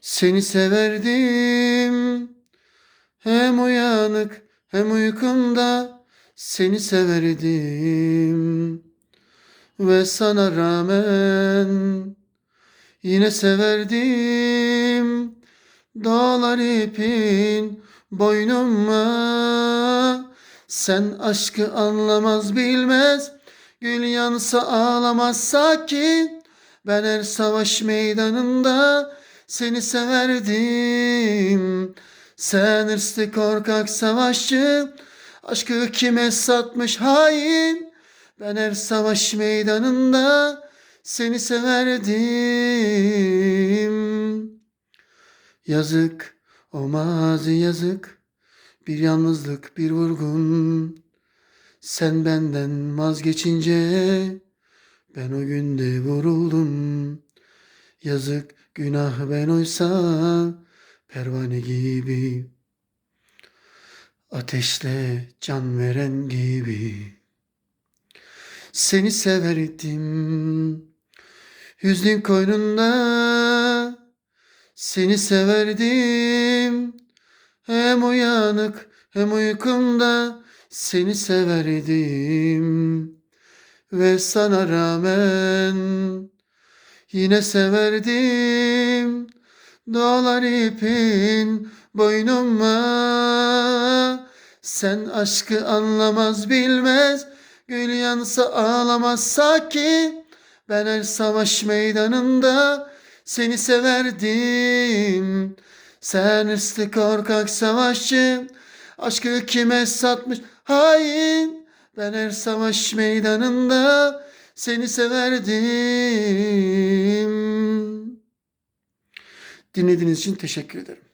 seni severdim. Hem uyanık hem uykumda seni severdim. Ve sana rağmen yine severdim. Dağlar ipin boynuma sen aşkı anlamaz bilmez Gül yansa ağlamaz sakin Ben her savaş meydanında Seni severdim Sen hırslı korkak savaşçı. Aşkı kime satmış hain? Ben her savaş meydanında Seni severdim Yazık o mazi yazık. Bir yalnızlık bir vurgun. Sen benden vazgeçince Ben o günde vuruldum. Yazık günah ben oysa Pervane gibi Ateşle can veren gibi. Seni severdim Hüznün koynunda. Seni severdim hem uyanık hem uykumda. Seni severdim ve sana rağmen yine severdim Dağlar ipin boynuma. Sen aşkı anlamaz bilmez Gül yansa ağlamaz sakin. Ben her savaş meydanında seni severdim. Sen hırslı korkak savaşçı Aşkı kime satmış hain? Ben her savaş meydanında Seni severdim Dinlediğiniz için teşekkür ederim.